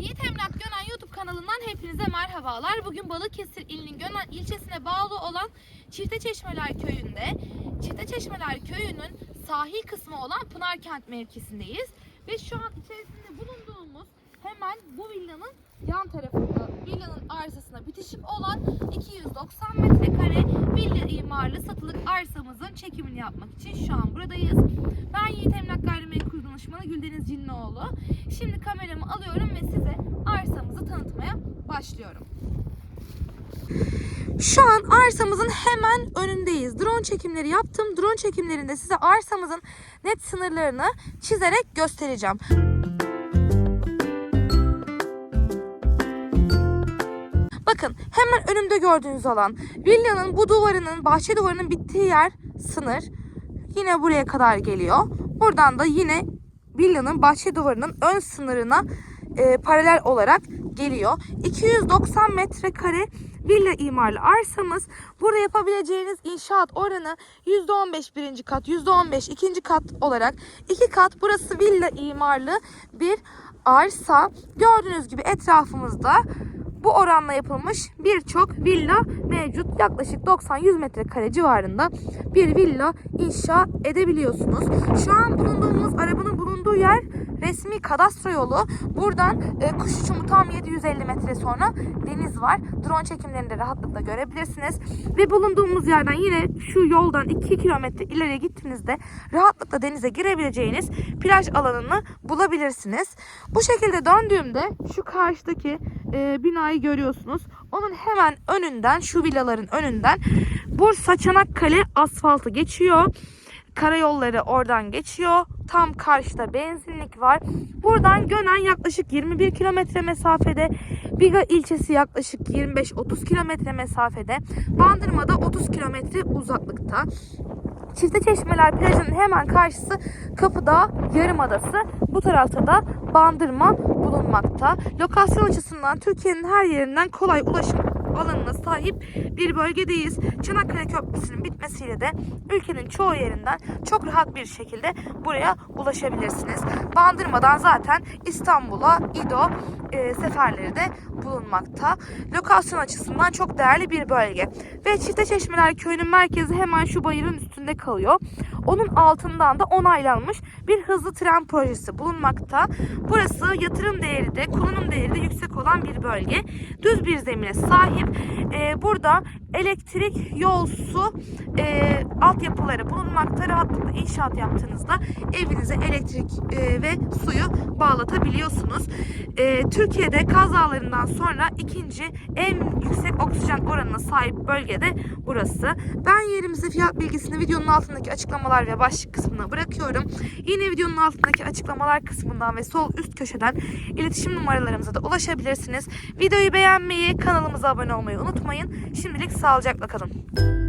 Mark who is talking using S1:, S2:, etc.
S1: Yiğit Emlak Gönen YouTube kanalından hepinize merhabalar. Bugün Balıkesir ilinin Gönen ilçesine bağlı olan Çifte Çeşmeler köyünde, Çifte Çeşmeler köyünün sahil kısmı olan Pınarkent mevkisindeyiz. Ve şu an içerisinde bulunduğumuz hemen bu villanın yan tarafında, villanın arzasına bitişik olan 290 metre villa imarlı satılık arsamızın çekimini yapmak için şu an buradayız. Ben Yiğit Emlak Gayrimenkul Danışmanı Güldeniz Cinlioğlu. Şimdi kameramı alıyorum ve size arsamızı tanıtmaya başlıyorum. Şu an arsamızın hemen önündeyiz. Drone çekimleri yaptım. Drone çekimlerinde size arsamızın net sınırlarını çizerek göstereceğim. Bakın hemen önümde gördüğünüz alan villanın bu duvarının bahçe duvarının bittiği yer sınır. Yine buraya kadar geliyor. Buradan da yine villanın bahçe duvarının ön sınırına e, paralel olarak geliyor. 290 metrekare villa imarlı arsamız. Burada yapabileceğiniz inşaat oranı %15 birinci kat, %15 ikinci kat olarak iki kat. Burası villa imarlı bir arsa. Gördüğünüz gibi etrafımızda bu oranla yapılmış birçok villa mevcut. Yaklaşık 90-100 metrekare civarında bir villa inşa edebiliyorsunuz. Şu an bulunduğumuz arabanın bulunduğu yer resmi kadastro yolu. Buradan e, kuş uçumu tam 750 metre sonra deniz var. Drone çekimlerini de rahatlıkla görebilirsiniz. Ve bulunduğumuz yerden yine şu yoldan 2 kilometre ileriye gittiğinizde rahatlıkla denize girebileceğiniz plaj alanını bulabilirsiniz. Bu şekilde döndüğümde şu karşıdaki e, binayı görüyorsunuz. Onun hemen önünden şu villaların önünden Bursa Çanakkale asfaltı geçiyor. Karayolları oradan geçiyor. Tam karşıda benzinlik var. Buradan Gönen yaklaşık 21 kilometre mesafede. Biga ilçesi yaklaşık 25-30 kilometre mesafede. Bandırma'da 30 kilometre uzaklıkta. Çifte Çeşmeler plajının hemen karşısı Kapıdağ Yarımadası. Bu tarafta da Bandırma bulunmakta. Lokasyon açısından Türkiye'nin her yerinden kolay ulaşım alanına sahip bir bölgedeyiz. Çanakkale Köprüsü'nün bitmesiyle de ülkenin çoğu yerinden çok rahat bir şekilde buraya ulaşabilirsiniz. Bandırmadan zaten İstanbul'a İdo e, seferleri de bulunmakta. Lokasyon açısından çok değerli bir bölge. Ve Çifteçeşmeler köyünün merkezi hemen şu bayırın üstünde kalıyor. Onun altından da onaylanmış bir hızlı tren projesi bulunmakta. Burası yatırım değeri de kullanım değeri de yüksek olan bir bölge. Düz bir zemine sahip. Ee, burada elektrik, yol, su e, altyapıları bulunmakta. Rahatlıkla inşaat yaptığınızda evinize elektrik e, ve suyu bağlatabiliyorsunuz. E, Türkiye'de kazalarından sonra ikinci en yüksek oksijen oranına sahip bölgede burası. Ben yerimize fiyat bilgisini videonun altındaki açıklamalar ve başlık kısmına bırakıyorum. Yine videonun altındaki açıklamalar kısmından ve sol üst köşeden iletişim numaralarımıza da ulaşabilirsiniz. Videoyu beğenmeyi, kanalımıza abone olmayı unutmayın. Şimdilik sağlıcakla kalın.